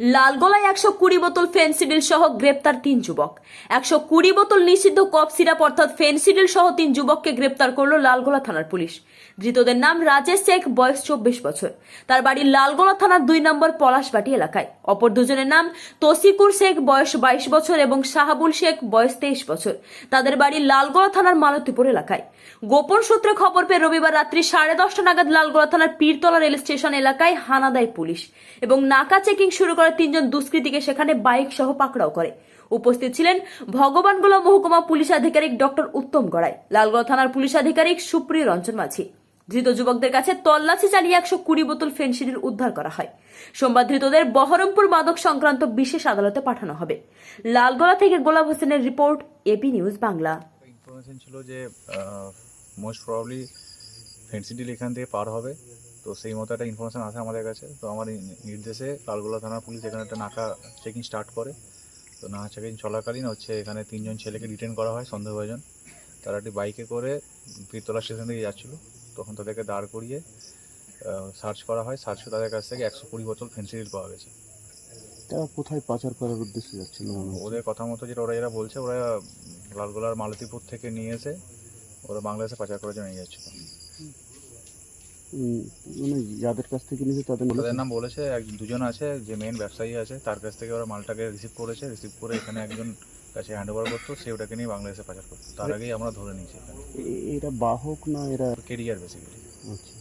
লালগোলায় একশো কুড়ি বোতল ফেন্সিডিল সহ গ্রেপ্তার তিন যুবক। একশো কুড়ি বোতল নিষিদ্ধ কফ সিরাপ অর্থাৎ ফেন্সিডিল সহ তিন যুবককে গ্রেপ্তার করল লালগোলা থানার পুলিশ। ধৃতদের নাম রাজেশ শেখ, বয়স চব্বিশ বছর। তার বাড়ি লালগোলা থানার দুই নম্বর পলাশবাটি এলাকায়। অপর দুজনের নাম তসিকুর শেখ, বয়স বাইশ বছর, এবং শাহাবুল শেখ, বয়স তেইশ বছর। তাদের বাড়ি লালগোলা থানার মালতীপুর এলাকায়। গোপন সূত্রে খবর পেয়ে রবিবার রাত্রি সাড়ে দশটা নাগাদ লালগোলা থানার পীরতলা রেল স্টেশন এলাকায় হানা দেয় পুলিশ, এবং নাকা চেকিং শুরু করে তিনজন দুষ্কৃতীকে সেখানে বাইক সহ পাকড়াও করে। উপস্থিত ছিলেন ভগবানগোলা মহকুমা পুলিশ আধিকারিক ডক্টর উত্তম গড়াই লালগোলা থানার পুলিশ আধিকারিক সুপ্রিয় রঞ্জন মাঝি। ধৃত যুবকদের কাছে তল্লাশি চালিয়ে একশো কুড়ি বোতল ফেন্সিডিল উদ্ধার করা হয়। সোমবার ধৃতদের বহরমপুর মাদক সংক্রান্ত বিশেষ আদালতে পাঠানো হবে। লালগোলা থেকে গোলাপ হোসেনের report AP news Bangla. Information ছিল যে মোস্ট প্রবাবলি ফেন্সিডিল এখান থেকে পার হবে। তো সেই মতো একটা ইনফরমেশন আসে আমাদের কাছে। তো আমার নির্দেশে লালগোলা থানার পুলিশ এখানে একটা নাকা চেকিং স্টার্ট করে। তো নাকা চেকিং চলাকালীন হচ্ছে এখানে তিনজন ছেলেকে ডিটেন করা হয় সন্দেহভাজন। তারা একটি বাইকে করে পীরতলা স্টেশন থেকে যাচ্ছিল। তখন তাদেরকে দাঁড় করিয়ে সার্চ করা হয়। সার্চে তাদের কাছ থেকে একশো কুড়ি বোতল ফেন্সিডিল পাওয়া গেছে। তারা কোথায় পাচার করার উদ্দেশ্যে যাচ্ছিল ওদের কথা মতো যেটা ওরা যেটা বলছে ওরা লালগোলার মালতীপুর থেকে নিয়ে এসে ওরা বাংলাদেশে পাচার করার জন্য নিয়ে যাচ্ছিল। মানে যাদের কাছ থেকে নিয়েছে তাদের তাদের নাম বলেছে এক দুজন আছে যে মেন ব্যবসায়ী আছে তার কাছ থেকে ওরা মালটাকে রিসিভ করেছে রিসিভ করে এখানে একজন কাছে হ্যান্ড ওভার করতো সে ওটাকে নিয়ে বাংলাদেশে পাচার করতো। তার আগেই আমরা ধরে নিয়েছি এরা বাহক না এরা কেরিয়ার বেসিক্যালি আচ্ছা।